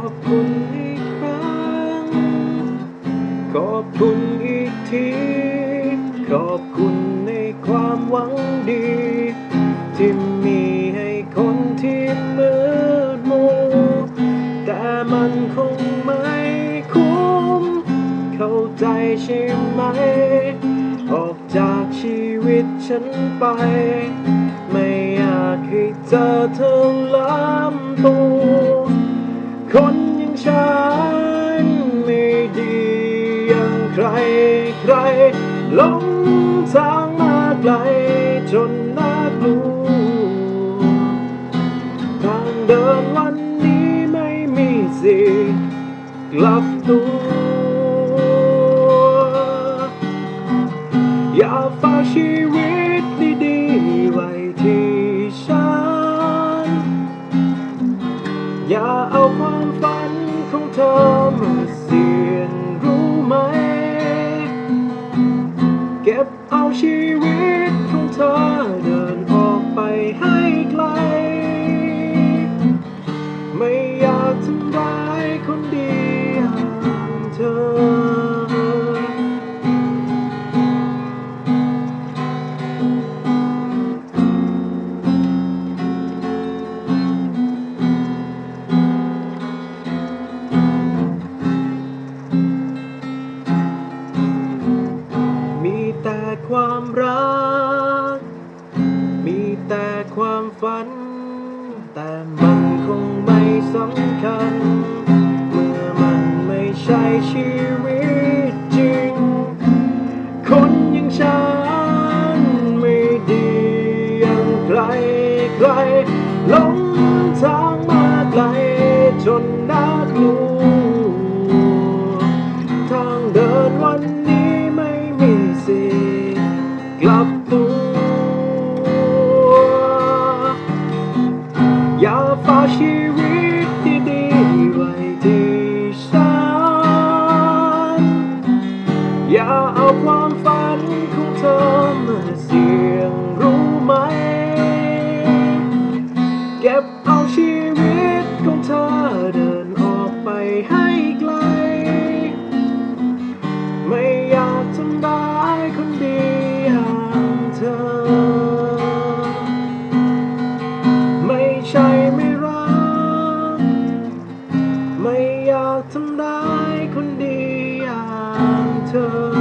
อบคุณอีกครั้ง ขอบคุณอีกที ขอบคุณในความหวังดี ที่มีให้คนที่มืดมัวแต่มันคงไม่คุ้ม เข้าใจใช่ไหม ออกจากชีวิตฉันไป ไม่อยากให้เจอเธอล้ำตัว คนอย่างฉันไม่ดีอย่างใครใครหลงทางมาไกลจนน่ากลัวทางเดินวันนี้ไม่มีสิกลับตัว ความฝันของเธอมาเสียนรู้ไหม เก็บเอาชีวิตของเธอเดินออกไปให้ ฝัน แต่มันคงไม่สำคัญ เมื่อมันไม่ใช่ชีวิตจริง คนอย่างฉันไม่ดีอย่างใครใครหลงทางมาไกลจนน่ากลัวทางเดินวันนี้ไม่มีสิกลับตัว ชีวิตที่ดีไว้ที่ฉันอย่าเอาความฝันของเธอมาเสี่ยงรู้ไหม เก็บเอาชีวิตของเธอเดินออกไปให้ไกล ไม่อยากทำร้า ไม่อยากทำร้ายคนดีอย่างเธอ